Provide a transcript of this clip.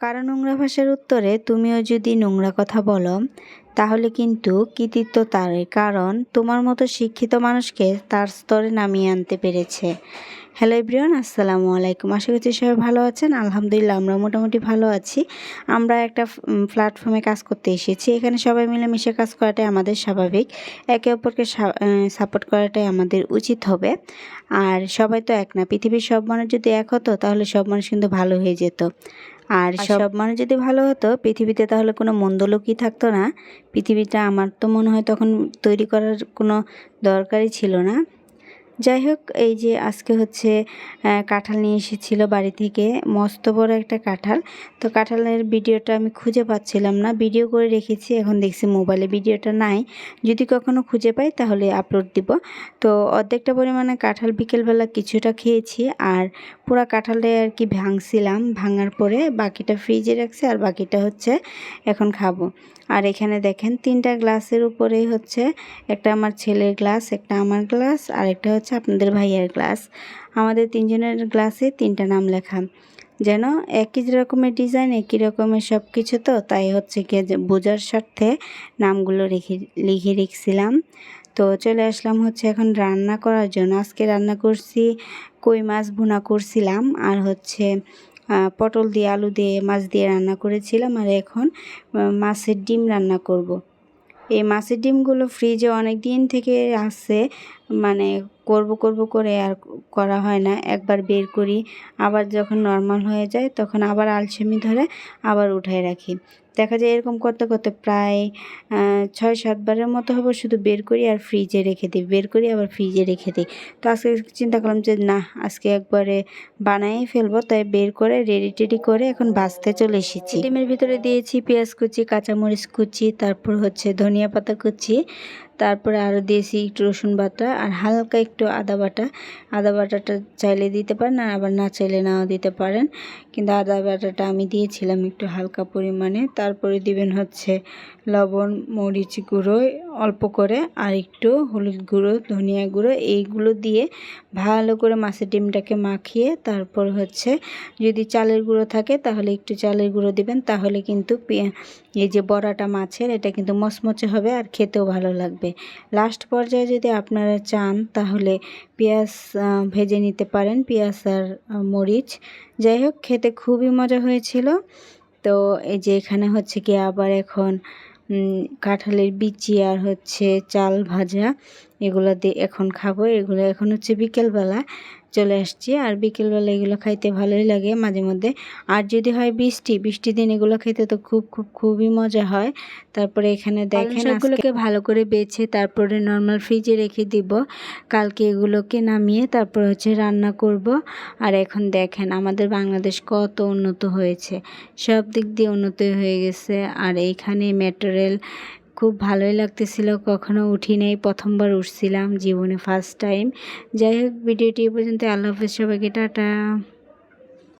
কারও নোংরা ভাষার উত্তরে তুমিও যদি নোংরা কথা বলো, তাহলে কিন্তু কৃতিত্ব তারই, কারণ তোমার মতো শিক্ষিত মানুষকে তার স্তরে নামিয়ে আনতে পেরেছে। হ্যালো এভরিওয়ান আসসালামু আলাইকুম। আশা করছি সবাই ভালো আছেন। আলহামদুলিল্লাহ আমরা মোটামুটি ভালো আছি। আমরা একটা প্ল্যাটফর্মে কাজ করতে এসেছি। এখানে সবাই মিলেমিশে কাজ করাটাই আমাদের স্বাভাবিক। একে অপরকে সাপোর্ট করাটাই আমাদের উচিত হবে। আর সবাই তো এক না। পৃথিবীর সব মানুষ যদি এক হতো তাহলে সব মানুষ কিন্তু ভালো হয়ে যেত। আর সব মানুষ যদি ভালো হতো পৃথিবীতে তাহলে কোনো মন্দ লোকই থাকতো না। পৃথিবীটা আমার তো মনে হয় তখন তৈরি করার কোনো দরকারই ছিল না। যাই হোক, এই যে আজকে হচ্ছে কাঁঠাল নিয়ে এসেছিল বাড়ি থেকে। মস্ত বড় একটা কাঁঠাল। তো কাঁঠালের ভিডিওটা আমি খুঁজে পাচ্ছিলাম না। ভিডিও করে রেখেছি, এখন দেখছি মোবাইলে ভিডিওটা নাই। যদি কখনো খুঁজে পাই, তাহলে আপলোড দিব। তো অর্ধেকটা পরিমাণে কাঁঠাল বিকেলবেলা কিছুটা খেয়েছি, আর পুরো কাঁঠালটা আর কি ভাঙছিলাম। ভাঙার পরে বাকিটা ফ্রিজে রাখছি, আর বাকিটা হচ্ছে এখন খাব। আর এখানে দেখেন, তিনটা গ্লাসের উপরেই হচ্ছে, একটা আমার ছেলের গ্লাস, একটা আমার গ্লাস, আর একটা হচ্ছে আপনাদের ভাইয়ের গ্লাস আমাদের তিনজনের গ্লাসে তিনটা নাম লেখা। যেন একই রকমের ডিজাইন, একই রকমের সব কিছু তো, তাই হচ্ছে গিয়ে বোঝার স্বার্থে নামগুলো রেখে, লিখে রেখেছিলাম। তো চলে আসলাম হচ্ছে এখন রান্না করার জন্য। আজকে রান্না করছি কই মাছ ভুনা করছিলাম আর হচ্ছে পটল দিয়ে আলু দিয়ে মাছ দিয়ে রান্না করেছিলাম আর এখন মাছের ডিম রান্না করব। এই মাছের ডিমগুলো ফ্রিজে অনেক দিন থেকে আসছে মানে করব করব করে আর করা হয় না। একবার বের করি, আবার যখন নর্মাল হয়ে যায় তখন আবার আলসেমি ধরে আবার উঠায় রাখি। দেখা যায় এরকম করতে করতে প্রায় ছয় সাতবারের মতো হবে শুধু বের করি আর ফ্রিজে রেখে দিই। বের করি, আবার ফ্রিজে রেখে দিই। তো আজকে চিন্তা করলাম যে, না, আজকে একবারে বানাই ফেলব। তাই বের করে রেডি টেডি করে এখন বাঁচতে চলে এসেছি। ডিমের ভিতরে দিয়েছি পেঁয়াজ কুচি, কাঁচামরিচ কুচি, তারপর হচ্ছে ধনিয়া পাতা কুচি, তারপরে আরও দিয়েছি একটু রসুন বাটা আর হালকা একটু আদা বাটা। আদা বাটাটা চাইলে দিতে পারেন আর আবার না চাইলে নাও দিতে পারেন। কিন্তু আদা বাটাটা আমি দিয়েছিলাম একটু হালকা পরিমাণে। তারপরে দিবেন হচ্ছে লবণ, মরিচ গুঁড়ো অল্প করে আর একটু হলুদ গুঁড়ো, ধনিয়া গুঁড়ো এইগুলো দিয়ে ভালো করে মাছের ডিমটাকে মাখিয়ে তারপর হচ্ছে যদি চালের গুঁড়ো থাকে তাহলে একটু চালের গুঁড়ো দিবেন, তাহলে কিন্তু এই যে বড়াটা মাছের এটা কিন্তু মচমচে হবে আর খেতেও ভালো লাগবে। লাস্ট পর্যায়ে যদি আপনারা চান তাহলে পেঁয়াজ ভেজে নিতে পারেন, পেঁয়াজ আর মরিচ। যাই হোক, খেতে খুবই মজা হয়েছিল। তো এই যে এখানে হচ্ছে কি আবার এখন কাঁঠালের বিচি আর হচ্ছে চাল ভাজা এগুলো দিয়ে এখন খাব। এগুলো এখন হচ্ছে বিকেলবেলা। চলে আসছি। আর বিকেলবেলা এগুলো খাইতে ভালোই লাগে মাঝে মধ্যে। আর যদি হয় বৃষ্টি বৃষ্টি দিন এগুলো খেতে তো খুব খুব খুবই মজা হয়। তারপরে এখানে দেখেন এগুলোকে ভালো করে বেছে তারপরে নর্মাল ফ্রিজে রেখে দিব। কালকে এগুলোকে নামিয়ে তারপর হচ্ছে রান্না করব। আর এখন দেখেন আমাদের বাংলাদেশ কত উন্নত হয়েছে। সব দিক দিয়ে উন্নত হয়ে গেছে। আর এইখানে মেট্রো রেল খুব ভালোই লাগতেছিল, কখনো উঠি নেই প্রথমবার উঠছিলাম, জীবনে ফার্স্ট টাইম যাই হোক, ভিডিওটি পর্যন্ত আল্লাহ হাফেজ সবাইকে, টাটা।